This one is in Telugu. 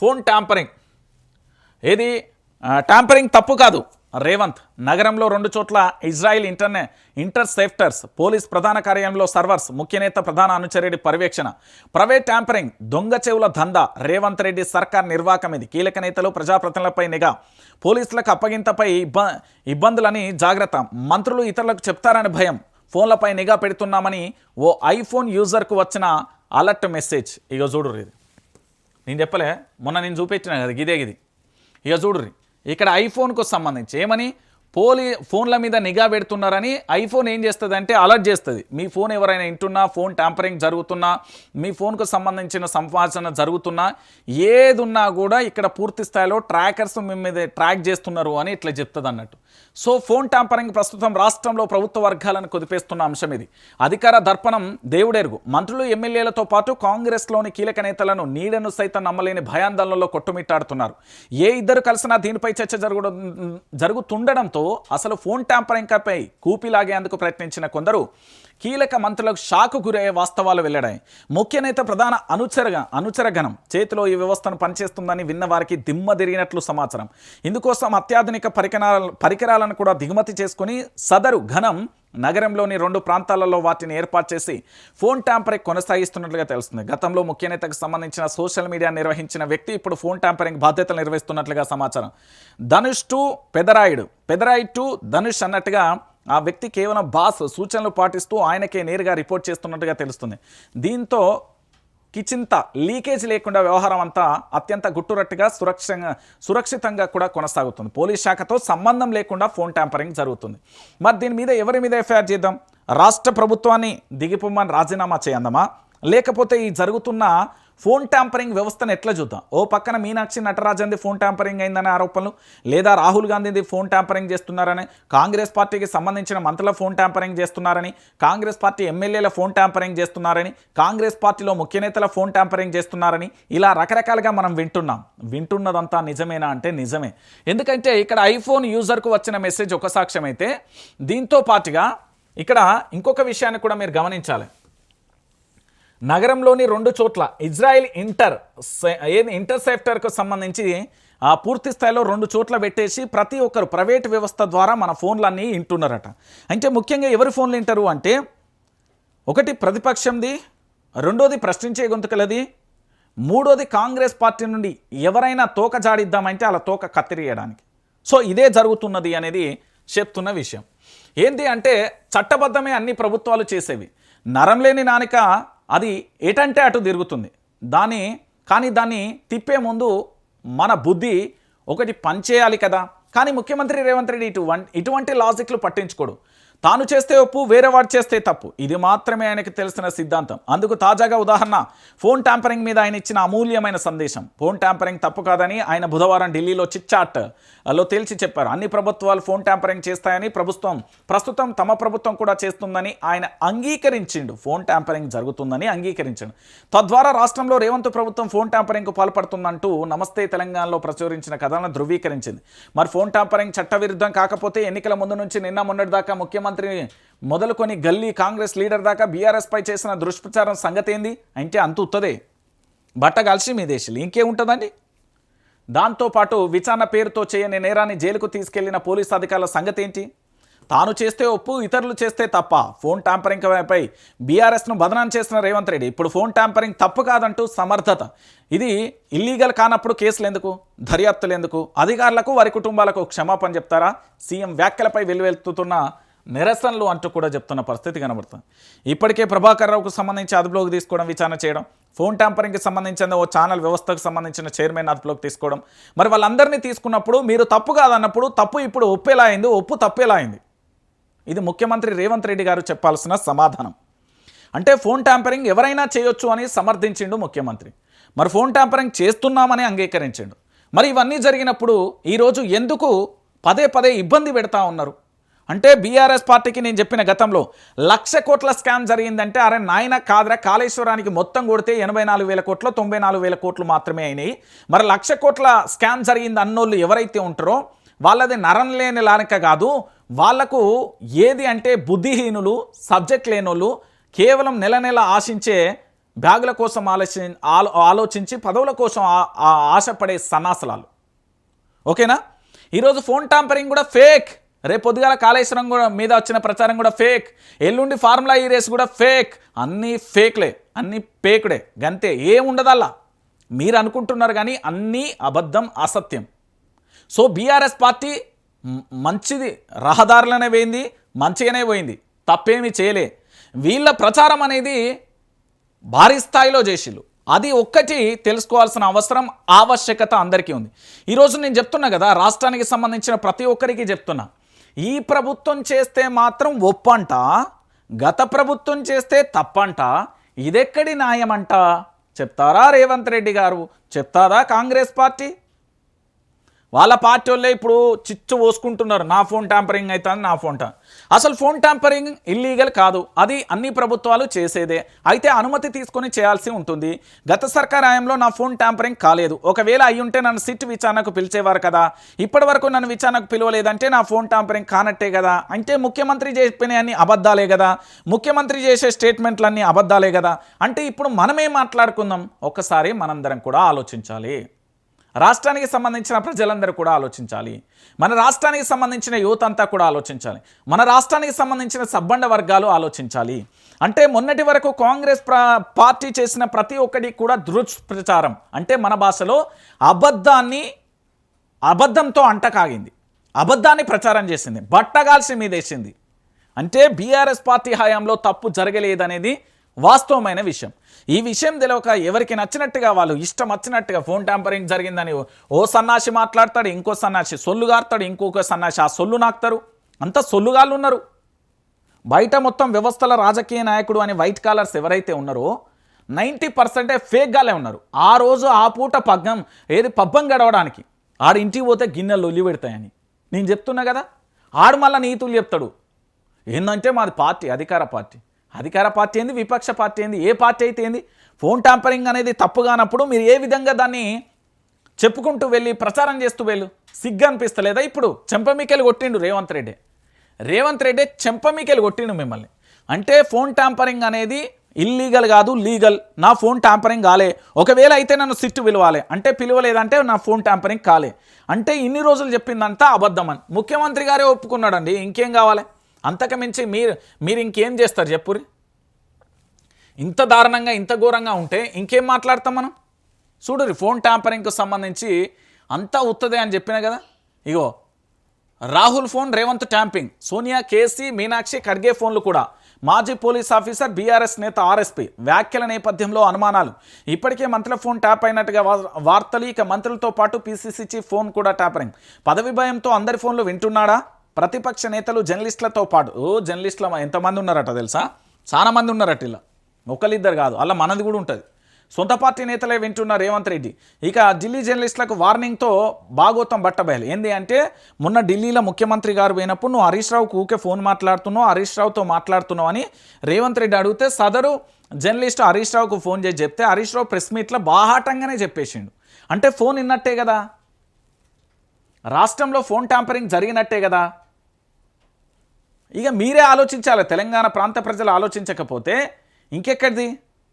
Phone tampering. ఏది? ట్యాంపరింగ్ తప్పు కాదు. రేవంత్ నగరంలో రెండు చోట్ల ఇజ్రాయిల్ ఇంటర్నే ఇంటర్సెప్టర్స్ పోలీస్ ప్రధాన కార్యాలయంలో సర్వర్స్ ముఖ్యనేత ప్రధాన అనుచరుడి పర్యవేక్షణ. ప్రైవేట్ ట్యాంపరింగ్ దొంగ చెవుల దందా రేవంత్ రెడ్డి సర్కార్ నిర్వాకం ఇది. కీలక నేతలు ప్రజాప్రతినిధులపై నిఘా. పోలీసులకు అప్పగింతపై ఇబ్బ ఇబ్బందులని జాగ్రత్త. మంత్రులు ఇతరులకు చెప్తారని భయం. ఫోన్లపై నిఘా పెడుతున్నామని ఓ ఐఫోన్ యూజర్కు వచ్చిన అలర్ట్ మెసేజ్. ఇక చూడు ఇది. నేను చెప్పలే మొన్న నేను చూపించిన కదా గిదే గిది. ఇక చూడుర్రి ఇక్కడ ఐఫోన్కు సంబంధించి ఏమని పోలీ ఫోన్ల మీద నిఘా పెడుతున్నారని ఐఫోన్ ఏం చేస్తుంది అంటే అలర్ట్ చేస్తుంది. మీ ఫోన్ ఎవరైనా వింటున్నా ఫోన్ ట్యాంపరింగ్ జరుగుతున్నా మీ ఫోన్కు సంబంధించిన సంభాషణ జరుగుతున్నా ఏదున్నా కూడా ఇక్కడ పూర్తి స్థాయిలో ట్రాకర్స్ మీ మీద ట్రాక్ చేస్తున్నారు అని ఇట్లా చెప్తుంది అన్నట్టు సో ఫోన్ ట్యాంపరింగ్ ప్రస్తుతం రాష్ట్రంలో ప్రభుత్వ వర్గాలను కుదిపేస్తున్న అంశం ఇది. అధికార దర్పణం దేవుడెరుగు. మంత్రులు ఎమ్మెల్యేలతో పాటు కాంగ్రెస్లోని కీలక నేతలను నీడను సైతం నమ్మలేని భయాందోళనలో కొట్టుమిట్టాడుతున్నారు. ఏ ఇద్దరు కలిసినా దీనిపై చర్చ జరుగు జరుగుతుండడంతో అసలు ఫోన్ ట్యాంపరింగ్పై కూపిలాగేందుకు ప్రయత్నించిన కొందరు కీలక మంత్రులకు షాకు గురయ్యే వాస్తవాలు వెల్లడాయి. ముఖ్య నేత ప్రధాన అనుచరగా అనుచరగణం చేతిలో ఈ వ్యవస్థను పనిచేస్తుందని విన్న వారికి దిమ్మ తిరిగినట్లు సమాచారం. ఇందుకోసం అత్యాధునిక పరికరాల పరికరాలను కూడా దిగుమతి చేసుకుని సదరు ఘనం నగరంలోని రెండు ప్రాంతాలలో వాటిని ఏర్పాటు చేసి ఫోన్ ట్యాంపరింగ్ కొనసాగిస్తున్నట్లుగా తెలుస్తుంది. గతంలో ముఖ్య నేతకు సంబంధించిన సోషల్ మీడియా నిర్వహించిన వ్యక్తి ఇప్పుడు ఫోన్ ట్యాంపరింగ్ బాధ్యతలు నిర్వహిస్తున్నట్లుగా సమాచారం. ధనుష్ టు పెదరాయుడు. పెదరాయుడు టు ధనుష్ అన్నట్టుగా ఆ వ్యక్తి కేవలం బాస్ సూచనలు పాటిస్తూ ఆయనకే నేరుగా రిపోర్ట్ చేస్తున్నట్టుగా తెలుస్తుంది. దీంతో కిచింత లీకేజ్ లేకుండా వ్యవహారం అంతా అత్యంత గుట్టురట్టుగా సురక్షంగా సురక్షితంగా కూడా కొనసాగుతుంది. పోలీస్ శాఖతో సంబంధం లేకుండా ఫోన్ ట్యాంపరింగ్ జరుగుతుంది. మరి దీని మీద ఎవరి మీద ఎఫ్ఐఆర్ చేద్దాం? రాష్ట్ర ప్రభుత్వాన్ని దిగిపోమ్మని రాజీనామా చేయందమా? లేకపోతే ఈ జరుగుతున్న ఫోన్ ట్యాంపరింగ్ వ్యవస్థను ఎట్లా చూద్దాం? ఓ పక్కన మీనాక్షి నటరాజన్ది ఫోన్ ట్యాంపరింగ్ అయిందనే ఆరోపణలు లేదా రాహుల్ గాంధీది ఫోన్ ట్యాంపరింగ్ చేస్తున్నారని కాంగ్రెస్ పార్టీకి సంబంధించిన మంత్రుల ఫోన్ ట్యాంపరింగ్ చేస్తున్నారని కాంగ్రెస్ పార్టీ ఎమ్మెల్యేల ఫోన్ ట్యాంపరింగ్ చేస్తున్నారని కాంగ్రెస్ పార్టీలో ముఖ్య నేతల ఫోన్ ట్యాంపరింగ్ చేస్తున్నారని ఇలా రకరకాలుగా మనం వింటున్నాం. వింటున్నదంతా నిజమేనా అంటే నిజమే. ఎందుకంటే ఇక్కడ ఐఫోన్ యూజర్కు వచ్చిన మెసేజ్ ఒక సాక్ష్యం అయితే దీంతో పాటుగా ఇక్కడ ఇంకొక విషయాన్ని కూడా మీరు గమనించాలి. నగరంలోని రెండు చోట్ల ఇజ్రాయెల్ ఇంటర్ ఏది? ఇంటర్సెప్టర్కు సంబంధించి ఆ పూర్తి స్థాయిలో రెండు చోట్ల పెట్టేసి ప్రతి ఒక్కరు ప్రైవేట్ వ్యవస్థ ద్వారా మన ఫోన్లన్నీ వింటున్నారట. అంటే ముఖ్యంగా ఎవరి ఫోన్లు వింటారు అంటే ఒకటి ప్రతిపక్షంది రెండోది ప్రశ్నించే గొంతుకలది మూడోది కాంగ్రెస్ పార్టీ నుండి ఎవరైనా తోక జాడిద్దామంటే అలా తోక కత్తిరియడానికి సో ఇదే జరుగుతున్నది అనేది చెప్తున్న విషయం. ఏంటి అంటే చట్టబద్ధమే అన్ని ప్రభుత్వాలు చేసేవి. నరం లేని నానిక అది ఎటంటే అటు తిరుగుతుంది. దాని కానీ దాన్ని తిప్పే ముందు మన బుద్ధి ఒకటి పనిచేయాలి కదా. కానీ ముఖ్యమంత్రి రేవంత్ రెడ్డి ఇటువంటి ఇటువంటి లాజిక్లు పట్టించుకోడు. తాను చేస్తే ఒప్పు వేరేవాడు చేస్తే తప్పు. ఇది మాత్రమే ఆయనకు తెలిసిన సిద్ధాంతం. అందుకు తాజాగా ఉదాహరణ ఫోన్ ట్యాంపరింగ్ మీద ఆయన ఇచ్చిన అమూల్యమైన సందేశం. ఫోన్ ట్యాంపరింగ్ తప్పు కాదని ఆయన బుధవారం ఢిల్లీలో చిచ్చాట్లో తేల్చి చెప్పారు. అన్ని ప్రభుత్వాలు ఫోన్ ట్యాంపరింగ్ చేస్తాయని ప్రభుత్వం ప్రస్తుతం తమ ప్రభుత్వం కూడా చేస్తుందని ఆయన అంగీకరించిండు. ఫోన్ ట్యాంపరింగ్ జరుగుతుందని అంగీకరించాడు. తద్వారా రాష్ట్రంలో రేవంత్ ప్రభుత్వం ఫోన్ ట్యాంపరింగ్కు పాల్పడుతుందంటూ నమస్తే తెలంగాణలో ప్రచురించిన కథను ధృవీకరించింది. మరి ఫోన్ ట్యాంపరింగ్ చట్టవిరుద్ధం కాకపోతే ఎన్నికల ముందు నుంచి నిన్న మొన్నటిదాకా ముఖ్యమంత్రి ముఖ్యమంత్రి మొదలుకొని గల్లీ కాంగ్రెస్ లీడర్ దాకా బీఆర్ఎస్పై చేసిన దుష్ప్రచారం సంగతి ఏంది అంటే అంత ఉత్తదే. బట్ట కలిసి మీ దేశం ఇంకేముంటుందండి దాంతోపాటు విచారణ పేరుతో చేయని నేరాన్ని జైలుకు తీసుకెళ్ళిన పోలీసు అధికారుల సంగతి ఏంటి తాను చేస్తే ఒప్పు ఇతరులు చేస్తే తప్ప. ఫోన్ ట్యాంపరింగ్ పై బీఆర్ఎస్ను బదనాం చేసిన రేవంత్ రెడ్డి. ఇప్పుడు ఫోన్ ట్యాంపరింగ్ తప్పు కాదంటూ సమర్థత. ఇది ఇల్లీగల్ కానప్పుడు కేసులు ఎందుకు? దర్యాప్తులు ఎందుకు? అధికారులకు వారి కుటుంబాలకు క్షమాపణ చెప్తారా? సీఎం వ్యాఖ్యలపై వెలువెత్తుతున్న నిరసనలు అంటూ కూడా చెప్తున్న పరిస్థితి కనబడుతుంది. ఇప్పటికే ప్రభాకర్ రావుకు సంబంధించి అదుపులోకి తీసుకోవడం విచారణ చేయడం ఫోన్ ట్యాంపరింగ్కి సంబంధించిన ఓ ఛానల్ వ్యవస్థకు సంబంధించిన చైర్మన్ అదుపులోకి తీసుకోవడం. మరి వాళ్ళందరినీ తీసుకున్నప్పుడు మీరు తప్పు కాదన్నప్పుడు తప్పు ఇప్పుడు ఒప్పేలా అయింది ఒప్పు తప్పేలా అయింది. ఇది ముఖ్యమంత్రి రేవంత్ రెడ్డి గారు చెప్పాల్సిన సమాధానం. అంటే ఫోన్ ట్యాంపరింగ్ ఎవరైనా చేయొచ్చు అని సమర్థించిండు ముఖ్యమంత్రి. మరి ఫోన్ ట్యాంపరింగ్ చేస్తున్నామని అంగీకరించిండు. మరి ఇవన్నీ జరిగినప్పుడు ఈరోజు ఎందుకు పదే పదే ఇబ్బంది పెడతా ఉన్నారు? అంటే బీఆర్ఎస్ పార్టీకి నేను చెప్పిన గతంలో లక్ష కోట్ల స్కామ్ జరిగిందంటే అరే నాయన కాదురా కాళేశ్వరానికి మొత్తం కొడితే ఎనభై నాలుగు వేల కోట్లు తొంభై నాలుగు వేల కోట్లు మాత్రమే అయినాయి. మరి లక్ష కోట్ల స్కామ్ జరిగింది అన్నోళ్ళు ఎవరైతే ఉంటారో వాళ్ళది నరం లేని లానిక కాదు. వాళ్ళకు ఏది అంటే బుద్ధిహీనులు సబ్జెక్ట్ లేనోళ్ళు కేవలం నెల నెల ఆశించే బ్యాగుల కోసం ఆలోచి ఆలో- ఆలోచించి పదవుల కోసం ఆశపడే సన్నాసలాలు. ఓకేనా? ఈరోజు ఫోన్ టాంపరింగ్ కూడా ఫేక్. రేపు పొద్దుగాల కాళేశ్వరం కూడా మీద వచ్చిన ప్రచారం కూడా ఫేక్ ఎల్లుండి ఫార్ములా ఈ రేస్ కూడా ఫేక్ అన్నీ ఫేక్లే అన్నీ పేకుడే గంతే ఏముండదల్లా మీరు అనుకుంటున్నారు కానీ అన్నీ అబద్ధం అసత్యం. సో బీఆర్ఎస్ పార్టీ మంచిది రహదారులనే పోయింది మంచిగానే పోయింది. తప్పేమీ చేయలే. వీళ్ళ ప్రచారం అనేది భారీ స్థాయిలో చేసిళ్ళు. అది ఒక్కటి తెలుసుకోవాల్సిన అవసరం ఆవశ్యకత అందరికీ ఉంది. ఈరోజు నేను చెప్తున్నా కదా రాష్ట్రానికి సంబంధించిన ప్రతి ఒక్కరికి చెప్తున్నా. ఈ ప్రభుత్వం చేస్తే మాత్రం ఒప్పంట గత ప్రభుత్వం చేస్తే తప్పంట ఇదెక్కడి న్యాయమంట? చెప్తారా రేవంత్ రెడ్డి గారు? చెప్తారా కాంగ్రెస్ పార్టీ? వాళ్ళ పార్టీ వాళ్ళే ఇప్పుడు చిచ్చు పోసుకుంటున్నారు. నా ఫోన్ ట్యాంపరింగ్ అవుతుంది నా ఫోన్ ట్యాం అసలు ఫోన్ ట్యాంపరింగ్ ఇల్లీగల్ కాదు. అది అన్ని ప్రభుత్వాలు చేసేదే. అయితే అనుమతి తీసుకొని చేయాల్సి ఉంటుంది. గత సర్కార్ హయాంలో నా ఫోన్ ట్యాంపరింగ్ కాలేదు. ఒకవేళ అయి ఉంటే నన్ను సిట్ విచారణకు పిలిచేవారు కదా. ఇప్పటి వరకు నన్ను విచారణకు పిలవలేదంటే నా ఫోన్ ట్యాంపరింగ్ కానట్టే కదా. అంటే ముఖ్యమంత్రి చెప్పిన అన్ని అబద్ధాలే కదా. ముఖ్యమంత్రి చేసే స్టేట్మెంట్లన్నీ అబద్ధాలే కదా. అంటే ఇప్పుడు మనమే మాట్లాడుకుందాం. ఒక్కసారి మనందరం కూడా ఆలోచించాలి. రాష్ట్రానికి సంబంధించిన ప్రజలందరూ కూడా ఆలోచించాలి. మన రాష్ట్రానికి సంబంధించిన యువత అంతా కూడా ఆలోచించాలి. మన రాష్ట్రానికి సంబంధించిన సబ్బండ వర్గాలు ఆలోచించాలి. అంటే మొన్నటి వరకు కాంగ్రెస్ పార్టీ చేసిన ప్రతి ఒక్కటి కూడా దుష్ప్రచారం అంటే మన భాషలో అబద్ధాన్ని అబద్ధంతో అంటకాగింది. అబద్ధాన్ని ప్రచారం చేసింది. బట్టగాల్సి మీదేసింది. అంటే బీఆర్ఎస్ పార్టీ హయాంలో తప్పు జరగలేదనేది వాస్తవమైన విషయం. ఈ విషయం తెలియక ఎవరికి నచ్చినట్టుగా వాళ్ళు ఇష్టం వచ్చినట్టుగా ఫోన్ ట్యాంపరింగ్ జరిగిందని ఓ సన్నాసి మాట్లాడతాడు ఇంకో సన్నాసి సొల్లు గారుతాడు ఇంకొక సన్నాసి ఆ సొల్లు నాకుతారు. అంత సొల్లుగాళ్ళు ఉన్నారు. బయట మొత్తం వ్యవస్థల రాజకీయ నాయకుడు అని వైట్ కాలర్స్ ఎవరైతే ఉన్నారో నైంటీ పర్సెంటే ఫేక్గాలే ఉన్నారు. ఆ రోజు ఆ పూట పగ్గం ఏది పబ్బం గడవడానికి ఆడు ఇంటికి పోతే గిన్నెలు ఒల్లి పెడతాయని. నేను చెప్తున్నా కదా ఆడు మళ్ళీ నీతులు చెప్తాడు. ఏంటంటే మాది పార్టీ అధికార పార్టీ. అధికార పార్టీ ఏంది? విపక్ష పార్టీ ఏంది? ఏ పార్టీ అయితే ఏంది? ఫోన్ ట్యాంపరింగ్ అనేది తప్పు కానప్పుడు మీరు ఏ విధంగా దాన్ని చెప్పుకుంటూ వెళ్ళి ప్రచారం చేస్తూ వెళ్ళు? సిగ్గు అనిపిస్తలేదా ఇప్పుడు? చెంపమీకెళ్ళి కొట్టిండు రేవంత్ రెడ్డి. రేవంత్ రెడ్డి చెంపమీకెళ్ళి కొట్టిండు మిమ్మల్ని. అంటే ఫోన్ ట్యాంపరింగ్ అనేది ఇల్లీగల్ కాదు లీగల్. నా ఫోన్ ట్యాంపరింగ్ కాలే. ఒకవేళ అయితే నన్ను సిట్టు పిలవాలి. అంటే పిలవలేదంటే నా ఫోన్ ట్యాంపరింగ్ కాలే. అంటే ఇన్ని రోజులు చెప్పిందంతా అబద్ధమని. ముఖ్యమంత్రి గారే ఒప్పుకున్నాడండి. ఇంకేం కావాలి? అంతకమించి మీరు మీరు ఇంకేం చేస్తారు చెప్పురి? ఇంత దారుణంగా ఇంత ఘోరంగా ఉంటే ఇంకేం మాట్లాడతాం మనం? చూడరి ఫోన్ ట్యాంపరింగ్కి సంబంధించి అంతా ఉత్తదే అని చెప్పిన కదా? ఇగో Rahul phone Revanth tapping Sonia KC Meenakshi Kharge ఫోన్లు కూడా. మాజీ పోలీస్ ఆఫీసర్ బీఆర్ఎస్ నేత ఆర్ఎస్పీ. వ్యాఖ్యల నేపథ్యంలో అనుమానాలు. ఇప్పటికే మంత్రుల ఫోన్ ట్యాప్ అయినట్టుగా వార్తలు ఇక మంత్రులతో పాటు పీసీసీ చీఫ్ ఫోన్ కూడా ట్యాపరింగ్. పదవి భయంతో అందరి ఫోన్లు వింటున్నాడా? ప్రతిపక్ష నేతలు జర్నలిస్టులతో పాటు ఓ జర్నలిస్టుల ఎంతమంది ఉన్నారట తెలుసా? చాలా మంది ఉన్నారట ఇలా. ఒకరిద్దరు కాదు అలా మనది కూడా ఉంటుంది. సొంత పార్టీ నేతలే వింటున్న రేవంత్ రెడ్డి. ఇక ఢిల్లీ జర్నలిస్టులకు వార్నింగ్తో భాగోతం బట్టబయలు. ఏంది అంటే మొన్న ఢిల్లీలో ముఖ్యమంత్రి గారు పోయినప్పుడు నువ్వు హరీష్ రావుకు ఊకే ఫోన్ మాట్లాడుతున్నావు హరీష్ రావుతో మాట్లాడుతున్నావు అని రేవంత్ రెడ్డి అడిగితే సదరు జర్నలిస్ట్ హరీష్ రావుకు ఫోన్ చేసి చెప్తే హరీష్ రావు ప్రెస్ మీట్లో బాహాటంగానే చెప్పేసిండు. అంటే ఫోన్ విన్నట్టే కదా. రాష్ట్రంలో ఫోన్ ట్యాంపరింగ్ జరిగినట్టే కదా? ఇక మీరే ఆలోచించాలి. తెలంగాణ ప్రాంత ప్రజలు ఆలోచించకపోతే ఇంకెక్కడిది?